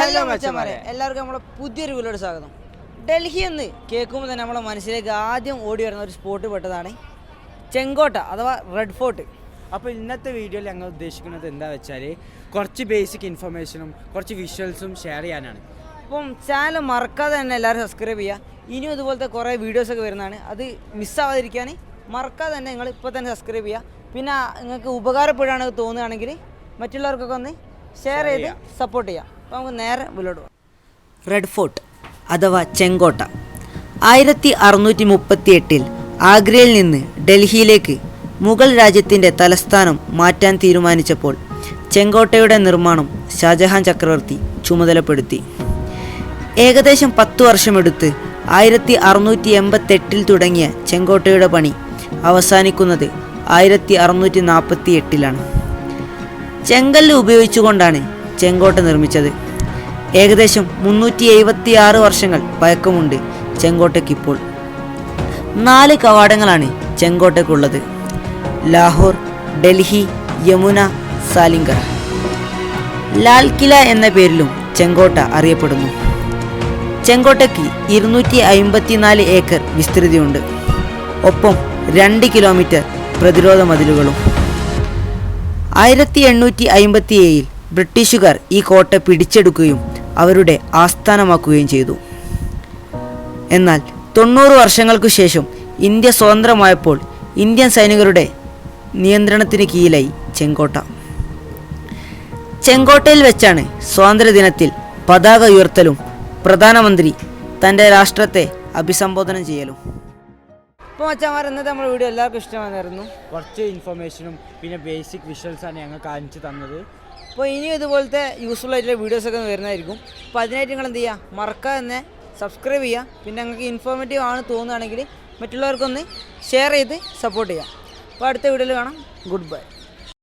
Hello മച്ചന്മാരെ. എല്ലാവർക്കും നമ്മളെ പുതിയൊരു വീലോട് സ്വാഗതം. ഡൽഹി എന്ന് കേൾക്കുമ്പോൾ തന്നെ നമ്മളെ മനസ്സിലേക്ക് ആദ്യം ഓടി വരുന്ന ഒരു സ്പോട്ട് പെട്ടതാണ് ചെങ്കോട്ട അഥവാ റെഡ് ഫോർട്ട് അപ്പോൾ ഇന്നത്തെ വീഡിയോയിൽ ഞങ്ങൾ ഉദ്ദേശിക്കുന്നത് എന്താ വെച്ചാൽ കുറച്ച് ബേസിക് ഇൻഫർമേഷനും കുറച്ച് വിഷ്വൽസും ഷെയർ ചെയ്യാനാണ്. അപ്പം ചാനൽ മറക്കാതെ തന്നെ എല്ലാവരും സബ്സ്ക്രൈബ് ചെയ്യുക ഇനിയും ഇതുപോലത്തെ കുറേ വീഡിയോസൊക്കെ വരുന്നതാണ്. അത് മിസ്സാവാതിരിക്കാൻ മറക്കാതെ തന്നെ നിങ്ങൾ ഇപ്പോൾ തന്നെ സബ്സ്ക്രൈബ് ചെയ്യുക പിന്നെ നിങ്ങൾക്ക് ഉപകാരപ്പെടുകയാണെന്ന് തോന്നുകയാണെങ്കിൽ മറ്റുള്ളവർക്കൊക്കെ ഒന്ന് ഷെയർ ചെയ്ത് സപ്പോർട്ട് ചെയ്യാം. അപ്പോൾ നമുക്ക് നേരെ മുന്നോട്ട് പോകാം. റെഡ് ഫോർട്ട് അഥവാ ചെങ്കോട്ട. ആയിരത്തി അറുന്നൂറ്റി മുപ്പത്തി എട്ടിൽ ആഗ്രയിൽ നിന്ന് ഡൽഹിയിലേക്ക് മുഗൾ രാജ്യത്തിന്റെ തലസ്ഥാനം മാറ്റാൻ തീരുമാനിച്ചപ്പോൾ ചെങ്കോട്ടയുടെ നിർമ്മാണം ഷാജഹാൻ ചക്രവർത്തി ചുമതലപ്പെടുത്തി. ഏകദേശം പത്തു വർഷമെടുത്ത് ആയിരത്തി അറുന്നൂറ്റി എൺപത്തെട്ടിൽ തുടങ്ങിയ ചെങ്കോട്ടയുടെ പണി അവസാനിക്കുന്നത് ആയിരത്തി അറുന്നൂറ്റി നാൽപ്പത്തി എട്ടിലാണ് ചെങ്കല്ല് ഉപയോഗിച്ചുകൊണ്ടാണ് ചെങ്കോട്ട നിർമ്മിച്ചത്. ഏകദേശം മുന്നൂറ്റി എഴുപത്തി ആറ് വർഷങ്ങൾ പഴക്കമുണ്ട് ചെങ്കോട്ടയ്ക്കിപ്പോൾ. നാല് കവാടങ്ങളാണ് ചെങ്കോട്ടയ്ക്കുള്ളത്. ലാഹോർ ഡൽഹി യമുന സാലിംഗർ. ലാൽ കില എന്ന പേരിലും ചെങ്കോട്ട അറിയപ്പെടുന്നു. ചെങ്കോട്ടയ്ക്ക് ഇരുന്നൂറ്റി അമ്പത്തിനാല് ഏക്കർ വിസ്തൃതിയുണ്ട്. ഒപ്പം രണ്ട് കിലോമീറ്റർ പ്രതിരോധ മതിലുകളും. ആയിരത്തി എണ്ണൂറ്റി അമ്പത്തി ഏഴിൽ ബ്രിട്ടീഷുകാർ ഈ കോട്ട പിടിച്ചെടുക്കുകയും അവരുടെ ആസ്ഥാനമാക്കുകയും ചെയ്തു. എന്നാൽ തൊണ്ണൂറ് വർഷങ്ങൾക്കു ശേഷം ഇന്ത്യ സ്വതന്ത്രമായപ്പോൾ ഇന്ത്യൻ സൈനികരുടെ നിയന്ത്രണത്തിന് കീഴിലായി ചെങ്കോട്ട. ചെങ്കോട്ടയിൽ വെച്ചാണ് സ്വാതന്ത്ര്യദിനത്തിൽ പതാക ഉയർത്തലും പ്രധാനമന്ത്രി തന്റെ രാഷ്ട്രത്തെ അഭിസംബോധന ചെയ്യലും. ഇപ്പോൾ മച്ചാമാർ ഇന്നത്തെ നമ്മുടെ വീഡിയോ എല്ലാവർക്കും ഇഷ്ടമായിരുന്നു കുറച്ച് ഇൻഫർമേഷനും പിന്നെ ബേസിക് വിഷ്വൽസാണ് ഞങ്ങൾ കാണിച്ചു തന്നത്. അപ്പോൾ ഇനിയും ഇതുപോലത്തെ യൂസ്ഫുൾ ആയിട്ടുള്ള വീഡിയോസൊക്കെ വരുന്നതായിരിക്കും. അപ്പോൾ അതിനായിട്ട് നിങ്ങൾ എന്ത് ചെയ്യുക മറക്കാതെ തന്നെ സബ്സ്ക്രൈബ് ചെയ്യുക. പിന്നെ നിങ്ങൾക്ക് ഇൻഫോർമേറ്റീവ് ആണ് തോന്നുകയാണെങ്കിൽ മറ്റുള്ളവർക്കൊന്ന് ഷെയർ ചെയ്ത് സപ്പോർട്ട് ചെയ്യാം അപ്പോൾ അടുത്ത വീഡിയോയിൽ കാണാം. Good bye